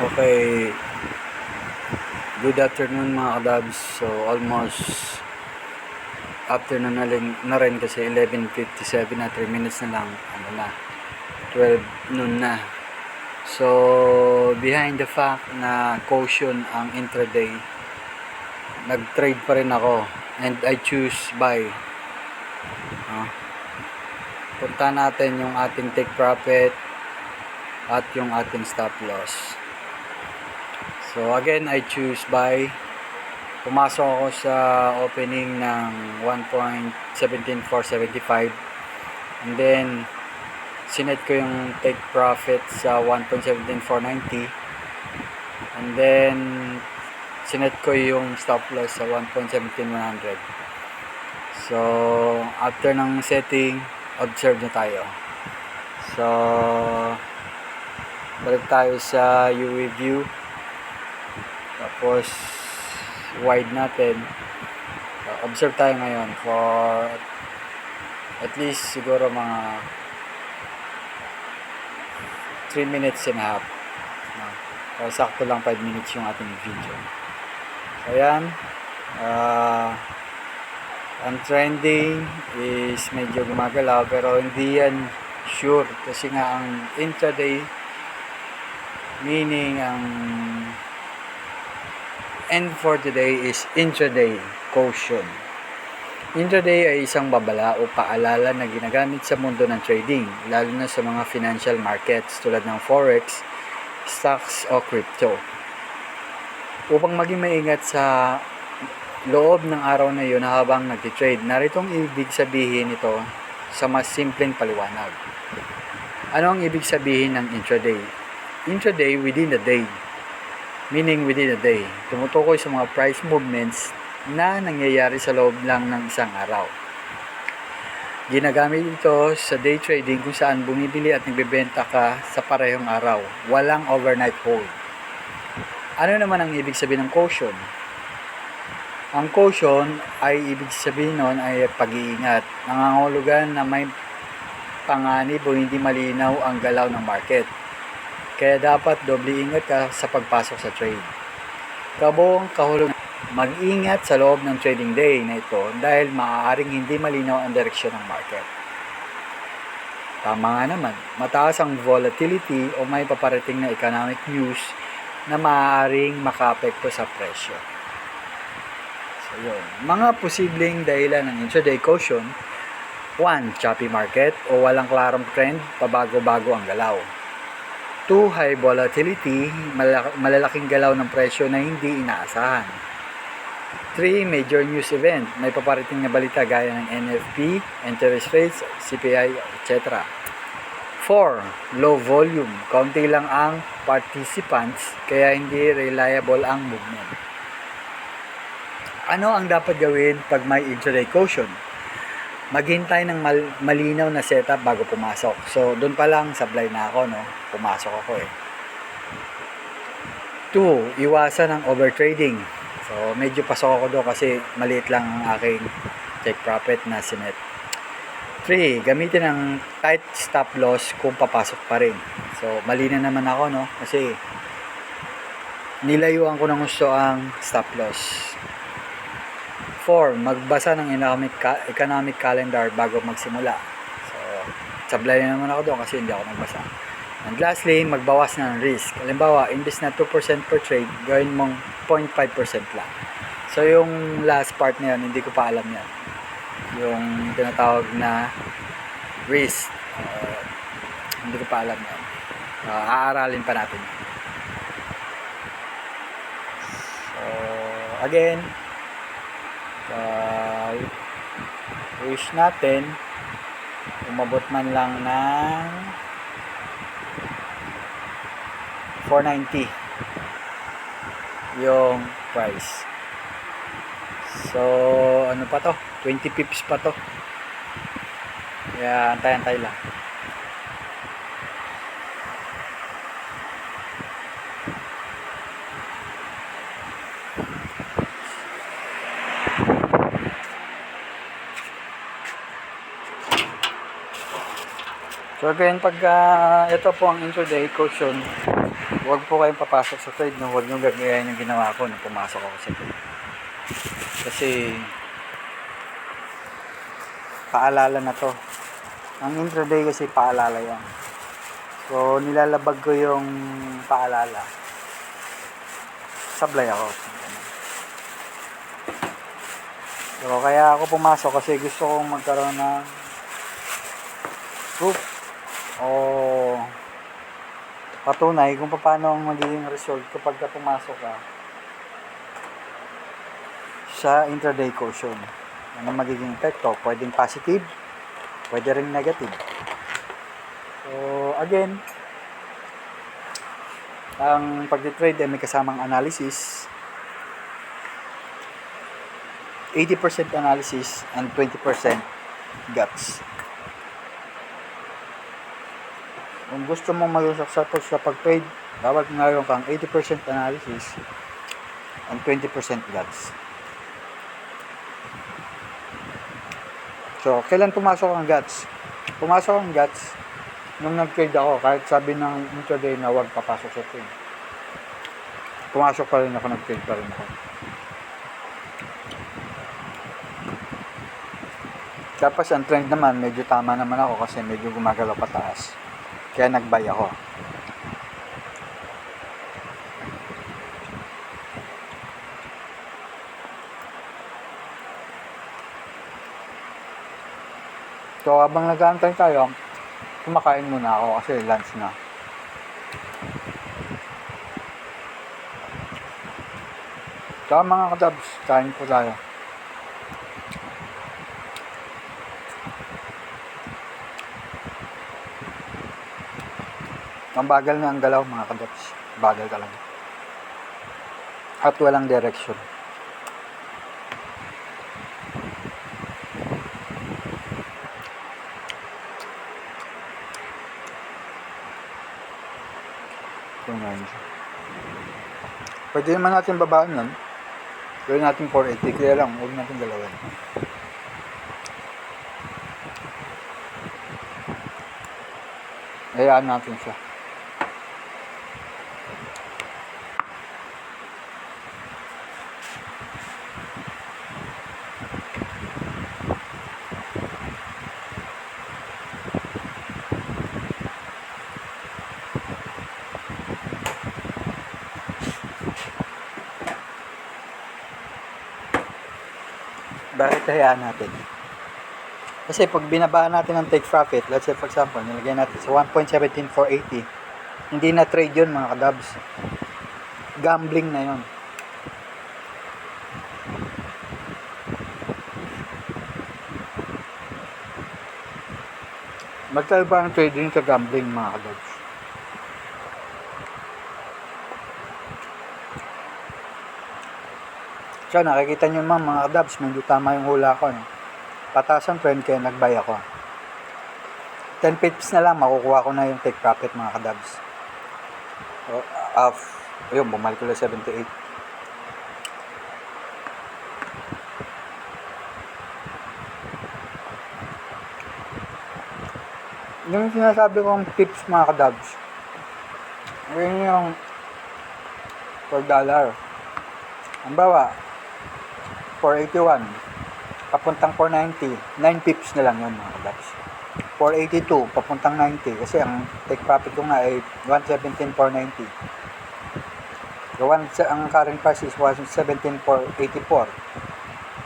Okay. Good afternoon mga kadabs. So almost afternoon na rin, na rin kasi 11.57 na 3 minutes na lang. Ano na. 12 noon na. So behind the fact na caution ang intraday nag-trade pa rin ako and I choose buy. Ah. punta natin yung ating take profit at yung ating stop loss. So again, I choose buy. Pumasok ako sa opening ng 1.17475 and then sinet ko yung take profit sa 1.17490 and then sinet ko yung stop loss sa 1.17100 so after ng setting observe na tayo. So balik tayo sa UV view. Tapos wide natin. So, observe tayo ngayon for at least siguro mga 3 minutes and a half. So, sakto lang 5 minutes yung ating video ayan ah ang trending is medyo gumagalaw pero hindi yan sure kasi nga ang intraday meaning ang end for today is intraday caution. Intraday ay isang babala o paalala na ginagamit sa mundo ng trading, lalo na sa mga financial markets tulad ng forex, stocks o crypto. Upang maging maingat sa loob ng araw na yun habang nagtitrade, narito ang ibig sabihin ito sa mas simpleng paliwanag. Ano ang ibig sabihin ng intraday? Intraday within the day meaning within a day. Tumutukoy sa mga price movements na nangyayari sa loob lang ng isang araw. Ginagamit ito sa day trading kung saan bumibili at nagbebenta ka sa parehong araw. Walang overnight hold. Ano naman ang ibig sabihin ng caution? Ang caution ay ibig sabihin nun ay pag-iingat. Nangangulugan na may panganib o hindi malinaw ang galaw ng market. Kaya dapat doble ingat ka sa pagpasok sa trade. Kabuong kahulog mag-ingat sa loob ng trading day na ito dahil maaaring hindi malinaw ang direksyon ng market. Tama nga naman, mataas ang volatility o may paparating na economic news na maaaring makapekto sa presyo. So yun, mga posibleng dahilan ng intraday caution 1. Choppy market o walang klarong trend, pabago-bago ang galaw. 2. High volatility, malalaking galaw ng presyo na hindi inaasahan. 3. Major news event, may paparating na balita gaya ng NFP, interest rates, CPI, etc. 4. Low volume, kaunti lang ang participants kaya hindi reliable ang movement. Ano ang dapat gawin pag may intraday caution? maghintay ng mal- malinaw na setup bago pumasok. So, doon pa lang sablay na ako, no? Pumasok ako eh. 2. Iwasan ang overtrading. So, medyo pasok ako doon kasi maliit lang ang aking take profit na sinet. 3. Gamitin ang tight stop loss kung papasok pa rin. So, mali na naman ako, no? Kasi nilayuan ko ng gusto ang stop loss. 4. Magbasa ng economic, ca- economic calendar bago magsimula. So, sablay na naman ako doon kasi hindi ako nagbasa. And lastly, magbawas na ng risk. Halimbawa, imbes na 2% per trade, gawin mong 0.5% lang. So, yung last part na yun, hindi ko pa alam yan. Yung tinatawag na risk. Uh, hindi ko pa alam yan. Uh, aaralin pa natin. So, again, uh, wish natin umabot man lang ng 490 yung price so ano pa to 20 pips pa to kaya antay-antay lang So again, pag uh, ito po ang intraday caution, huwag po kayong papasok sa trade, no? huwag nyo gagayain yung ginawa ko nung pumasok ako sa trade. Kasi paalala na to. Ang intraday kasi paalala yan. So, nilalabag ko yung paalala. Sablay ako. So, kaya ako pumasok kasi gusto kong magkaroon ng proof o patunay kung paano ang magiging result kapag ka pumasok ka sa intraday caution. Ano magiging epekto? Pwedeng positive, pwede rin negative. So, again, ang pag-trade ay may kasamang analysis 80% analysis and 20% guts. Kung gusto mong maging successful sa pag-trade, dapat ngayon kang 80% analysis and 20% guts. So, kailan pumasok ang guts? Pumasok ang guts nung nag-trade ako, kahit sabi ng intraday na huwag papasok sa trade. Pumasok pa rin ako, nag-trade pa rin ako. Tapos ang trend naman, medyo tama naman ako kasi medyo gumagalaw pataas. Kaya nag-buy ako. So habang nag-aantay tayo, kumakain muna ako kasi lunch na. So mga kadabs, kain po tayo. Ang bagal na ang galaw mga kadops. Bagal talaga. At walang direction. Siya. Pwede naman natin babaan yan. Gawin natin 480. Kaya lang, huwag natin galawin. Hayaan natin siya. Bakit hayaan natin? Kasi pag binabaan natin ng take profit, let's say for example, nilagay natin sa 1.17480, hindi na trade yun mga kadabs. Gambling na yun. Magkaiba ang trading sa gambling mga kadabs. So nakikita nyo naman mga kadabs, medyo tama yung hula ko. No? Pataas ang trend kaya nag-buy ako. 10 pips na lang, makukuha ko na yung take profit mga kadabs. So, off. Ayun, bumalik ko lang 78. Yung sinasabi kong tips mga kadabs, yun yung per dollar. Ang bawa, 481, papuntang 490, 9 pips na lang yun mga kadabs. 482, papuntang 90, kasi ang take profit ko nga ay 117,490. So, one, ang current price is 117,484.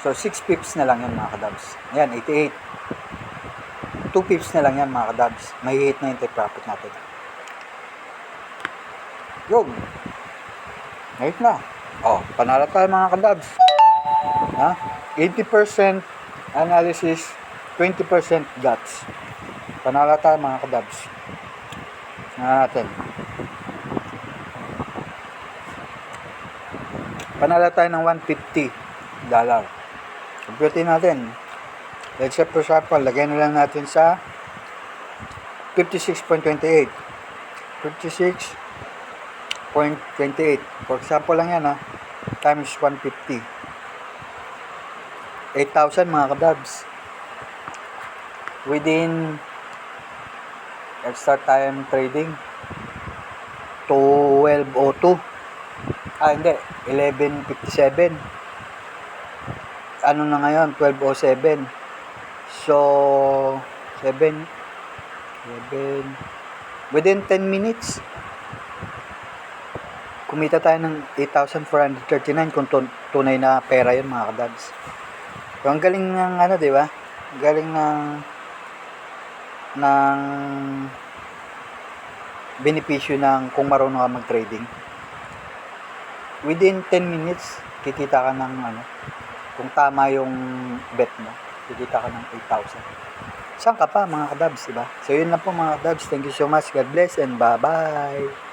So, 6 pips na lang yan mga kadabs. Yan, 88. 2 pips na lang yan mga kadabs. May hit na yung take profit natin. Yun. Hit na. Oh, panalo tayo mga kadabs. Ha? 80% analysis, 20% guts. Panalo tayo mga kadabs. Nga natin. Panalo tayo ng 150 dollar. Computin natin. Let's say for example, lagyan na lang natin sa 56.28. 56.28. For example lang yan ha. Times 150. 8,000 mga kadabs. Within tayo ng trading. 12.02. Ah, hindi. 11.57. Ano na ngayon? 12.07. So, 7, 11, within 10 minutes, kumita tayo ng 8,439 kung tun- tunay na pera yun mga kadads. So, ang galing ng ano, di ba? Galing ng ng benepisyo ng kung marunong ka mag-trading. Within 10 minutes, kikita ka ng ano, kung tama yung bet mo, kikita ka ng 8,000. Saan ka pa mga kadabs, di ba? So yun lang po mga kadabs. Thank you so much. God bless and bye-bye.